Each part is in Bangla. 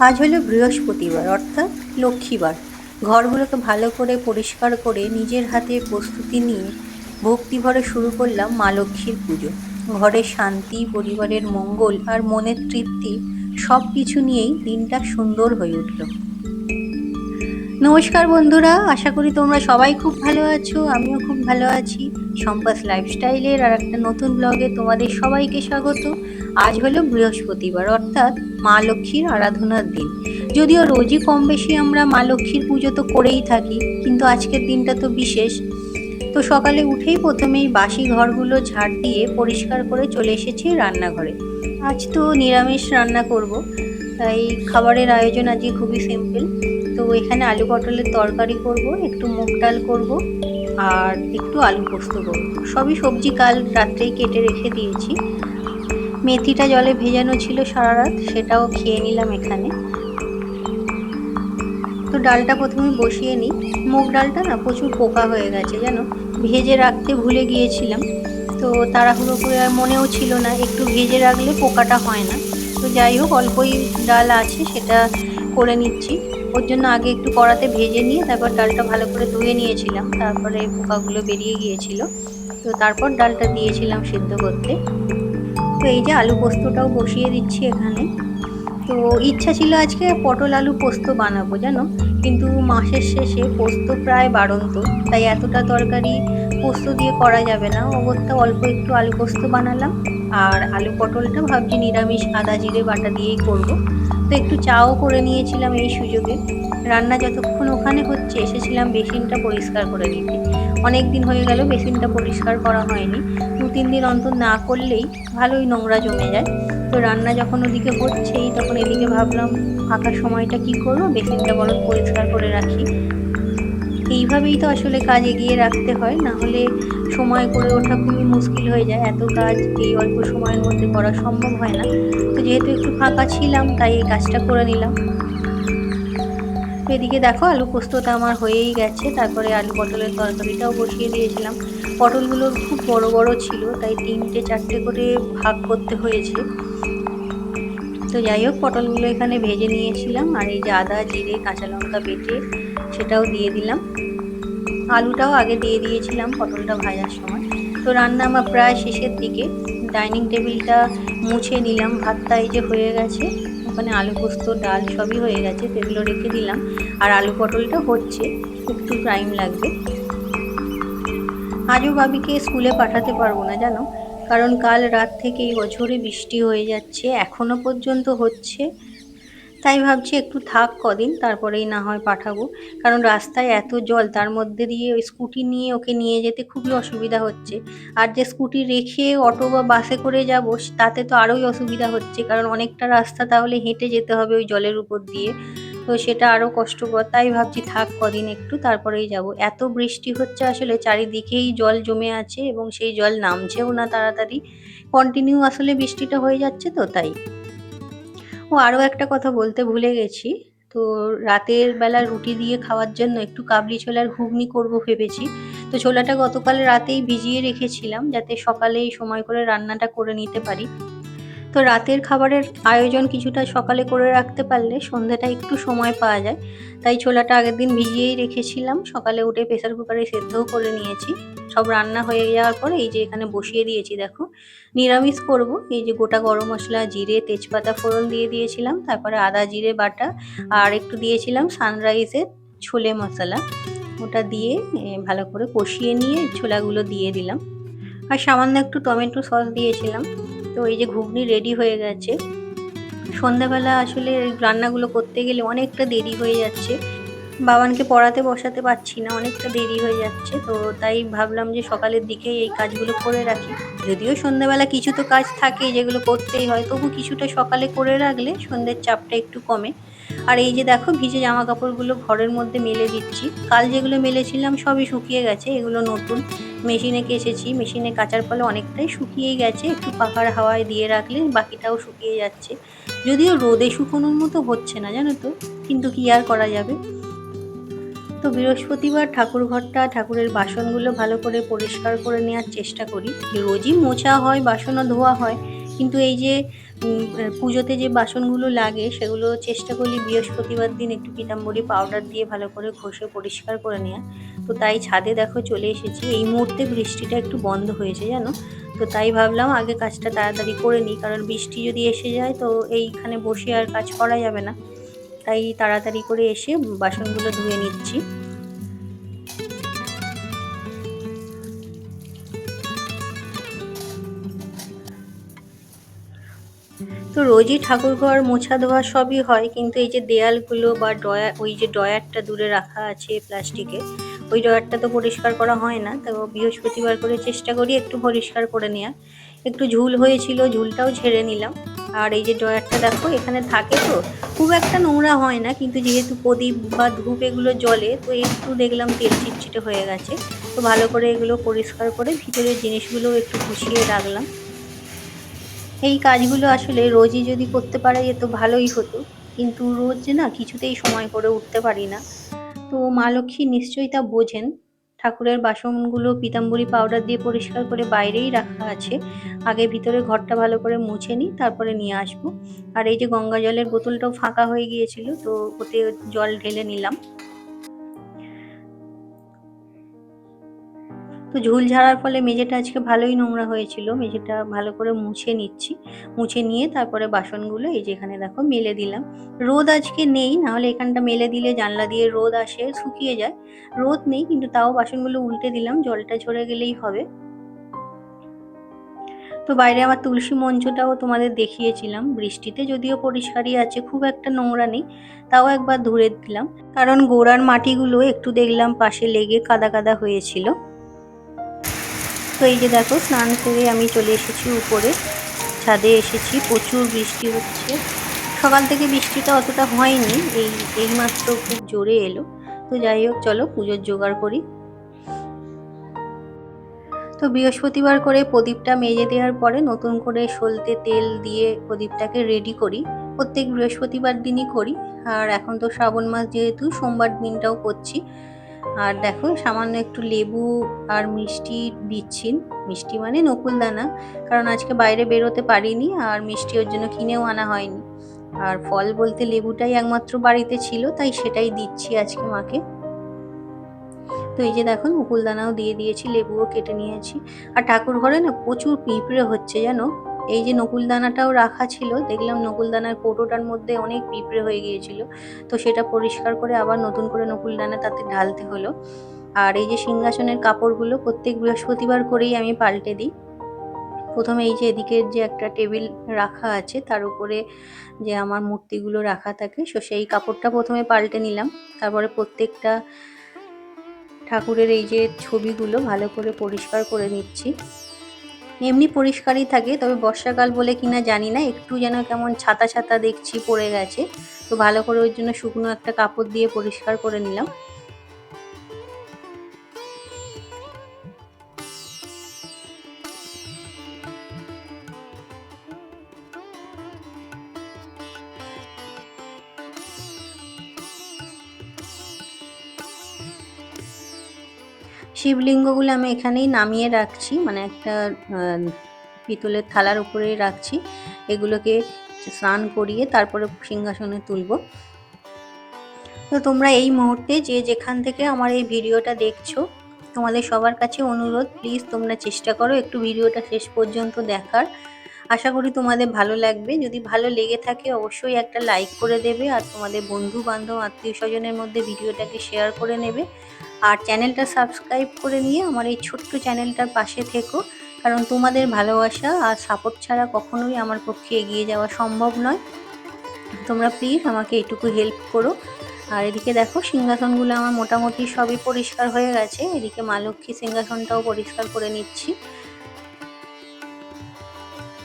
আজ হলো বৃহস্পতিবার, অর্থাৎ লক্ষ্মীবার। ঘরগুলোকে ভালো করে পরিষ্কার করে নিজের হাতে প্রস্তুতি নিয়ে ভক্তিভরে শুরু করলাম মা লক্ষ্মীর পুজো। ঘরের শান্তি, পরিবারের মঙ্গল আর মনের তৃপ্তি সব কিছু নিয়েই দিনটা সুন্দর হয়ে উঠল। নমস্কার বন্ধুরা, আশা করি তোমরা সবাই খুব ভালো আছো, আমিও খুব ভালো আছি। সম্পাস লাইফস্টাইলের আর একটা নতুন ব্লগে তোমাদের সবাইকে স্বাগত। আজ হলো বৃহস্পতিবার, অর্থাৎ মা লক্ষ্মীর আরাধনার দিন। যদিও রোজই কম বেশি আমরা মা লক্ষ্মীর পুজো তো করেই থাকি, কিন্তু আজকের দিনটা তো বিশেষ। তো সকালে উঠেই প্রথমেই বাসি ঘরগুলো ঝাড় দিয়ে পরিষ্কার করে চলে এসেছি রান্নাঘরে। আজ তো নিরামিষ রান্না করব, তাই খাবারের আয়োজন আজকে খুবই সিম্পল তো এখানে আলু পটলের তরকারি করব, একটু মুগ ডাল করব আর একটু আলু পোস্ত করব। সবই সবজি কাল রাত্রেই কেটে রেখে দিয়েছি। মেথিটা জলে ভেজানো ছিল সারা রাত, সেটাও খেয়ে নিলাম এখানে। তো ডালটা প্রথমে বসিয়ে নিই। মুগ ডালটা না প্রচুর পোকা হয়ে গেছে, জানো? ভেজে রাখতে ভুলে গিয়েছিলাম। তো তাড়াহুড়ো করে আর মনেও ছিল না, একটু ভেজে রাখলে পোকাটা হয় না। তো যাই হোক, অল্পই ডাল আছে, সেটা করে নিচ্ছি। ওর জন্য আগে একটু কড়াতে ভেজে নিয়ে তারপর ডালটা ভালো করে ধুয়ে নিয়েছিলাম। তারপরে পোকাগুলো বেরিয়ে গিয়েছিল। তো তারপর ডালটা দিয়েছিলাম সিদ্ধ করতে। তো এই যে আলু পোস্তটাও বসিয়ে দিচ্ছি এখানে। তো ইচ্ছা ছিল আজকে পটল আলু পোস্ত বানাবো, জানো? কিন্তু মাসের শেষে পোস্ত প্রায় বাড়ন্ত, তাই এতটা তরকারি পোস্ত দিয়ে করা যাবে না। অগত্যা অল্প একটু আলু পোস্ত বানালাম। আর আলু পটলটা ভাবছি নিরামিষ আদা জিরে বাটা দিয়েই করব। তো একটু চাও করে নিয়েছিলাম এই সুযোগে। রান্না যতক্ষণ ওখানে হচ্ছে, এসেছিলাম, বেসিনটা পরিষ্কার করে নিতে অনেক দিন হয়ে গেল বেসিনটা পরিষ্কার করা হয়নি। দু, তিন দিন অন্তর না করলেই ভালোই নোংরা জমে যায়। তো রান্না যখন ওদিকে হচ্ছেই, তখন এদিকে ভাবলাম ফাঁকা সময়টা কি করব? বেসিনটা বরং পরিষ্কার করে রাখি। এইভাবেই তো আসলে কাজ এগিয়ে রাখতে হয়। না হলে সময় করে ওঠা খুবই মুশকিল হয়ে যায়। এত কাজ এই অল্প সময়ের মধ্যে করা সম্ভব হয় না। তো যেহেতু একটু ফাঁকা ছিলাম, তাই এই কাজটা করে নিলাম। এদিকে দেখো, আলু পোস্তটা আমার হয়েই গেছে। তারপরে আলু পটলের তরকারিটাও বসিয়ে দিয়েছিলাম। পটলগুলো খুব বড় বড় ছিল, তাই তিনটে চারটে করে ভাগ করতে হয়েছে। তো যাই হোক, পটলগুলো এখানে ভেজে নিয়েছিলাম। আর এই যে আদা, জিরে, কাঁচা লঙ্কা বেটে সেটাও দিয়ে দিলাম। আলুটাও আগে দিয়ে দিয়েছিলাম পটলটা ভাজার সময়। তো রান্না আমার প্রায় শেষের দিকে। ডাইনিং টেবিলটা মুছে নিলাম। ভাতটা এই যে হয়ে গেছে। ওখানে আলু পোস্ত, ডাল সবই হয়ে গেছে। সেগুলো রেখে দিলাম। আর আলু পটলটা হচ্ছে। একটু টাইম লাগবে। আজও বাবিকে স্কুলে পাঠাতে পারব না, জানো? কারণ কাল রাত থেকে এই বছরে বৃষ্টি হয়ে যাচ্ছে। এখনও পর্যন্ত হচ্ছে। তাই ভাবছি একটু থাক কদিন, তারপরেই না হয় পাঠাবো। কারণ রাস্তায় এত জল, তার মধ্যে দিয়ে ওই স্কুটি নিয়ে ওকে নিয়ে যেতে খুবই অসুবিধা হচ্ছে। আর যে স্কুটি রেখে অটো বা বাসে করে যাব, তাতে তো আরোই অসুবিধা হচ্ছে। কারণ অনেকটা রাস্তা তাহলে হেঁটে যেতে হবে ওই জলের উপর দিয়ে। তো সেটা আরও কষ্টকর, তাই ভাবছি থাক কদিন একটু, তারপরেই যাব। এত বৃষ্টি হচ্ছে আসলে, চারিদিকেই জল জমে আছে এবং সেই জল নামছেও না তাড়াতাড়ি। কন্টিনিউ আসলে বৃষ্টিটা হয়ে যাচ্ছে তো তাই। ও আরও একটা কথা বলতে ভুলে গেছি। তো রাতের বেলা রুটি দিয়ে খাওয়ার জন্য একটু কাবলি ছোলার ঘুগনি করব ভেবেছি। তো ছোলাটা গতকাল রাতেই ভিজিয়ে রেখেছিলাম যাতে সকালেই সময় করে রান্নাটা করে নিতে পারি। তো রাতের খাবারের আয়োজন কিছুটা সকালে করে রাখতে পারলে সন্ধ্যাটা একটু সময় পাওয়া যায়। তাই ছোলাটা আগের দিন ভিজিয়েই রেখেছিলাম। সকালে উঠে প্রেসার কুকারে সেদ্ধও করে নিয়েছি। সব রান্না হয়ে যাওয়ার পরে এই যে এখানে বসিয়ে দিয়েছি, দেখো। নিরামিষ করব। এই যে গোটা গরম মশলা, জিরে, তেজপাতা ফোড়ন দিয়ে দিয়েছিলাম, তারপরে আদা, জিরে, বাটা, আর একটু দিয়েছিলাম সানরাইজের ছোলে মশলা। ওটা দিয়ে ভালো করে কষিয়ে নিয়ে ছোলাগুলো দিয়ে দিলাম। আর সামান্য একটু টমেটো সস দিয়েছিলাম। তো এই যে ঘুগনি রেডি হয়ে গেছে। সন্ধ্যাবেলা আসলে রান্নাগুলো করতে গেলে অনেকটা দেরি হয়ে যাচ্ছে। বাবানকে পড়াতে বসাতে পারছি না, অনেকটা দেরি হয়ে যাচ্ছে, তো তাই ভাবলাম যে সকালের দিকেই এই কাজগুলো করে রাখি। যদিও সন্ধ্যাবেলা কিছু তো কাজ থাকে, যেগুলো করতেই হয়, তবু কিছুটা সকালে করে রাখলে সন্ধ্যের চাপটা একটু কমে। আর এই যে দেখো, ভিজে জামা কাপড়গুলো ঘরের মধ্যে মেলে দিচ্ছি। কাল যেগুলো মেলেছিলাম সবই শুকিয়ে গেছে, এগুলো নতুন। মেশিনে কেসেছি মেশিনে কাচার ফলে অনেকটাই শুকিয়ে গেছে, একটু পাখার হাওয়ায় দিয়ে রাখলে বাকিটাও শুকিয়ে যাচ্ছে। যদিও রোদে শুকোনোর মতো হচ্ছে না, জানো তো? কিন্তু কি আর করা যাবে? তো বৃহস্পতিবার ঠাকুর ঘরটা ঠাকুরের বাসনগুলো ভালো করে পরিষ্কার করে নেওয়ার চেষ্টা করি। রোজই মোছা হয়, বাসনও ধোয়া হয়, কিন্তু এই যে পুজোতে যে বাসনগুলো লাগে, সেগুলো চেষ্টা করি বৃহস্পতিবার দিন একটু পিতাম্বরী পাউডার দিয়ে ভালো করে ঘষে পরিষ্কার করে নেওয়া তো তাই ছাদে দেখো চলে এসেছি। এই মুহূর্তে বৃষ্টিটা একটু বন্ধ হয়েছে, জানো? তো তাই ভাবলাম আগে কাজটা তাড়াতাড়ি করে নিই, কারণ বৃষ্টি যদি এসে যায়, তো এইখানে বসে আর কাজ করা যাবে না। তাই তাড়াতাড়ি করে এসে বাসনগুলো ধুয়ে নিচ্ছি। তো রোজই ঠাকুর ঘর মোছা ধোয়া সবই হয়, কিন্তু এই যে দেয়ালগুলো বা ড্রয়ার ওই যে ডয়ারটা দূরে রাখা আছে প্লাস্টিকে ওই ডয়ারটা তো পরিষ্কার করা হয় না, তো বৃহস্পতিবার করে চেষ্টা করি একটু পরিষ্কার করে নেওয়া একটু ঝুল হয়েছিল, ঝুলটাও ঝেড়ে নিলাম। আর এই যে ডয়ারটা দেখো, এখানে থাকে তো, খুব একটা নোংরা হয় না, কিন্তু যেহেতু প্রদীপ বা ধূপ এগুলো জলে তো একটু দেখলাম তেল চিটচিটে হয়ে গেছে। তো ভালো করে এগুলো পরিষ্কার করে ভিতরের জিনিসগুলো একটু গুছিয়ে রাখলাম। এই কাজগুলো আসলে রোজই যদি করতে পারা যেত, ভালোই হতো। কিন্তু রোজ না কিছুতেই সময় করে উঠতে পারি না। তো মা লক্ষ্মী নিশ্চয়ই তা বোঝেন। ঠাকুরের বাসনগুলো পিতাম্বরী পাউডার দিয়ে পরিষ্কার করে বাইরেই রাখা আছে। আগে ভিতরে ঘরটা ভালো করে মুছে নিই, তারপরে নিয়ে আসব। আর এই যে গঙ্গা জলের বোতলটাও ফাঁকা হয়ে গিয়েছিল, তো ওতে জল ঢেলে নিলাম। তো ঝুল ঝাড়ার ফলে মেঝেটা আজকে ভালোই নোংরা হয়েছিল। মেঝেটা ভালো করে মুছে নিচ্ছি। মুছে নিয়ে তারপরে বাসনগুলো এই যে এখানে দেখো মেলে দিলাম। রোদ আজকে নেই, নাহলে এখানটা মেলে দিলে জানলা দিয়ে রোদ আসে, শুকিয়ে যায়। রোদ নেই, কিন্তু তাও বাসনগুলো উল্টে দিলাম, জলটা ঝরে গেলেই হবে। তো বাইরে আমার তুলসী মঞ্চটাও তোমাদের দেখিয়েছিলাম। বৃষ্টিতে যদিও পরিষ্কারই আছে, খুব একটা নোংরা নেই, তাও একবার ধরে দিলাম। কারণ গোড়ার মাটিগুলো একটু দেখলাম পাশে লেগে কাদা কাদা হয়েছিল। তো এই যে দেখো, স্নান করে আমি চলে এসেছি উপরে। ছাদে এসেছি, প্রচুর বৃষ্টি হচ্ছে। সকাল থেকে বৃষ্টিটা অতটা হয়নি, এই এইমাত্র খুব জোরে এলো। তো যাই হোক, চলো পুজোর জোগাড় করি। তো বৃহস্পতিবার করে প্রদীপটা মেজে দেওয়ার পরে নতুন করে সলতে তেল দিয়ে প্রদীপটাকে রেডি করি। প্রত্যেক বৃহস্পতিবার দিনই করি। আর এখন তো শ্রাবণ মাস যেহেতু, সোমবার দিনটাও করছি। আর দেখো, সামান্য একটু লেবু আর মিষ্টি দিচ্ছি। মিষ্টি মানে নকুলদানা কারণ আজকে বাইরে বেরোতে পারিনি আর মিষ্টি ওর জন্য কিনেও আনা হয়নি। আর ফল বলতে লেবুটাই একমাত্র বাড়িতে ছিল, তাই সেটাই দিচ্ছি আজকে মাকে। তো এই যে দেখো নকুলদানাও দিয়ে দিয়েছি, লেবুও কেটে নিয়েছি। আর ঠাকুর ঘরে না প্রচুর পিঁপড়ে হচ্ছে, জানো? এই যে নকুলদানাটাও রাখা ছিল, দেখলাম নকুলদানার কৌটোটার মধ্যে অনেক পিঁপড়ে হয়ে গিয়েছিল। তো সেটা পরিষ্কার করে আবার নতুন করে নকুলদানা তাতে ঢালতে হলো। আর এই যে সিংহাসনের কাপড়গুলো প্রত্যেক বৃহস্পতিবার করেই আমি পাল্টে দিই। প্রথমে এই যে এদিকের যে একটা টেবিল রাখা আছে, তার উপরে যে আমার মূর্তিগুলো রাখা থাকে, সো সেই কাপড়টা প্রথমে পাল্টে নিলাম। তারপরে প্রত্যেকটা ঠাকুরের এই যে ছবিগুলো ভালো করে পরিষ্কার করে নিচ্ছি। এমনি পরিষ্কারই থাকে, তবে বর্ষাকাল বলে কিনা জানি না, একটু যেন কেমন ছাতা ছাতা দেখছি পড়ে গেছে। তো ভালো করে ওই জন্য শুকনো একটা কাপড় দিয়ে পরিষ্কার করে নিলাম। শিবলিঙ্গগুলো আমি এখানেই নামিয়ে রাখছি মানে একটা পিতলের থালার উপরেই রাখছি। এগুলোকে স্নান করিয়ে তারপরে সিংহাসনে তুলব। তো তোমরা এই মুহূর্তে যে যেখান থেকে আমার এই ভিডিওটা দেখছ, তোমাদের সবার কাছে অনুরোধ, প্লিজ তোমরা চেষ্টা করো একটু ভিডিওটা শেষ পর্যন্ত দেখার। আশা করি তোমাদের ভালো লাগবে। যদি ভালো লেগে থাকে, অবশ্যই একটা লাইক করে দেবে আর তোমাদের বন্ধু বান্ধব আত্মীয় স্বজনের মধ্যে ভিডিওটাকে শেয়ার করে নেবে। আর চ্যানেলটা সাবস্ক্রাইব করে নিয়ে আমার এই ছোট্ট চ্যানেলটার পাশে থেকো। কারণ তোমাদের ভালোবাসা আর সাপোর্ট ছাড়া কখনোই আমার পক্ষে এগিয়ে যাওয়া সম্ভব নয়। তোমরা প্লিজ আমাকে এটুকু হেল্প করো। আর এদিকে দেখো, সিংহাসনগুলো আমার মোটামুটি সবই পরিষ্কার হয়ে গেছে। এদিকে মা লক্ষ্মী সিংহাসনটাও পরিষ্কার করে নিচ্ছি।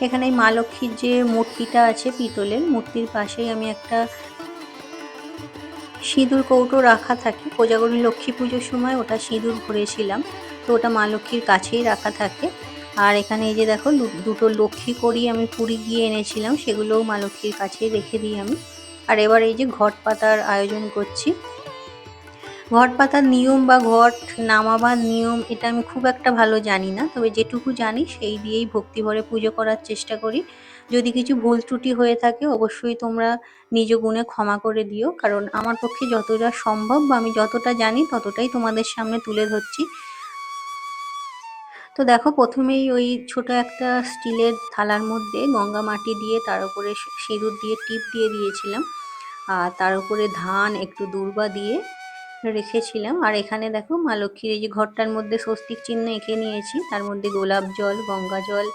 এখানে মা লক্ষ্মীর যে মূর্তিটা আছে পিতলের, মূর্তির পাশেই আমি একটা সিঁদুর কৌটো রাখা থাকে। কোজাগরী লক্ষ্মী পুজোর সময় ওটা সিঁদুর ভরেছিলাম। তো ওটা মা লক্ষ্মীর কাছেই রাখা থাকে। আর এখানে এই যে দেখো দুটো লক্ষ্মী করি আমি পুরী গিয়ে এনেছিলাম। সেগুলোও মা লক্ষ্মীর কাছেই রেখে দিই আমি। আর এবার এই যে ঘট পাতার আয়োজন করছি। ঘট পাতার নিয়ম বা ঘট নামাবার নিয়ম, এটা আমি খুব একটা ভালো জানি না। তবে যেটুকু জানি, সেই দিয়েই ভক্তিভরে পুজো করার চেষ্টা করি। যদি কিছু ভুল ত্রুটি হয়ে থাকে, অবশ্যই তোমরা নিজ গুণে ক্ষমা করে দিও। কারণ আমার পক্ষে যতটা সম্ভব বা আমি যতটা জানি ততটাই তোমাদের সামনে তুলে ধরছি। তো দেখো, প্রথমেই ওই ছোট একটা স্টিলের থালার মধ্যে গঙ্গা মাটি দিয়ে তার উপরে সিঁদুর দিয়ে টিপ দিয়ে দিয়েছিলাম। আর তার উপরে ধান, একটু দূর্বা দিয়ে রেখেছিলাম। আর এখানে দেখো, মা লক্ষ্মীর এই যে ঘরটার মধ্যে স্বস্তিক চিহ্ন এঁকে নিয়েছি। তার মধ্যে গোলাপ জল, গঙ্গা জল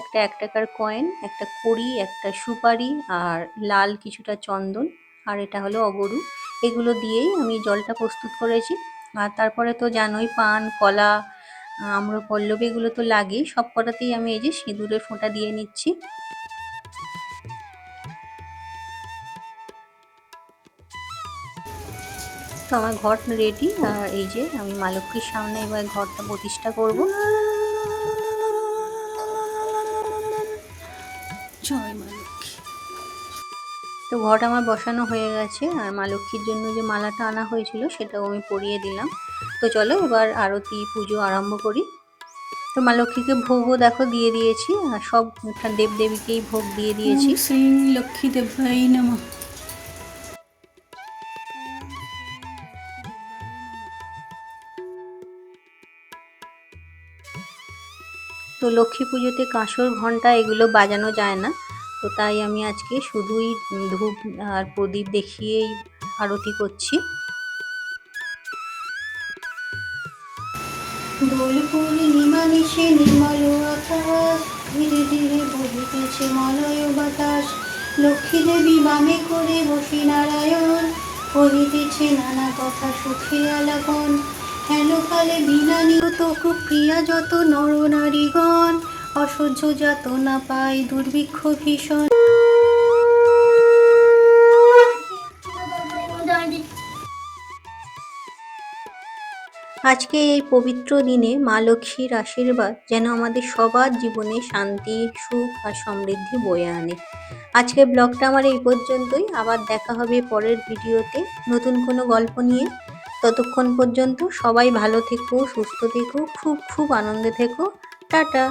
একটা এক টাকার কয়েন একটা কড়ি, একটা সুপারি আর লাল কিছুটা চন্দন আর এটা হলো অগরু। এগুলো দিয়েই আমি জলটা প্রস্তুত করেছি। আর তারপরে তো জানোই পান, কলা আম্রপল্লবী এগুলো তো লাগেই। সব কটাতেই আমি এই যে সিঁদুরের ফোঁটা দিয়ে নিচ্ছি। তো আমার ঘর রেডি আর এই যে আমি মা লক্ষ্মীর সামনে এবার ঘরটা প্রতিষ্ঠা করব। জয় মা লক্ষ্মী। তো ঘট আমার বসানো হয়ে গেছে আর মা লক্ষ্মীর জন্য যে মালাটা আনা হয়েছিল সেটাও আমি পরিয়ে দিলাম। তো চলো এবার আরতি পুজো আরম্ভ করি। তো মা লক্ষ্মীকে ভোগও দেখো দিয়ে দিয়েছি আর সব দেবদেবীকেই ভোগ দিয়ে দিয়েছি। শ্রী লক্ষ্মী দেবাই নমঃ। তো লক্ষ্মী পুজোতে কাঁসর ঘণ্টা এগুলো বাজানো যায় না। তো তাই আমি আজকে শুধুই ধূপ আর প্রদীপ দেখিয়েই আরতি করছি। দোল পূর্ণিমা নিশে নির্মল আকাশ, ধীরে ধীরে বহিতেছে মলয় বাতাস। লক্ষ্মী দেবী বামে করে বসি নারায়ণ করিতেছে নানা কথা সুখে আলাপন। হেন কালে বিনা খুব প্রিয়া যত নর নারীগণ, অসহ্য যাত না পায় দুর্ভিক্ষ ভীষণ। আজকে এই পবিত্র দিনে মা লক্ষ্মীর আশীর্বাদ যেন আমাদের সবার জীবনে শান্তি, সুখ আর সমৃদ্ধি বয়ে আনে। আজকে ব্লগটা আমার এই পর্যন্তই। আবার দেখা হবে পরের ভিডিওতে। নতুন কোনো গল্প নিয়ে ততক্ষণ পর্যন্ত সবাই ভালো থেকো সুস্থ থেকো খুব খুব আনন্দে থেকো। টাটা।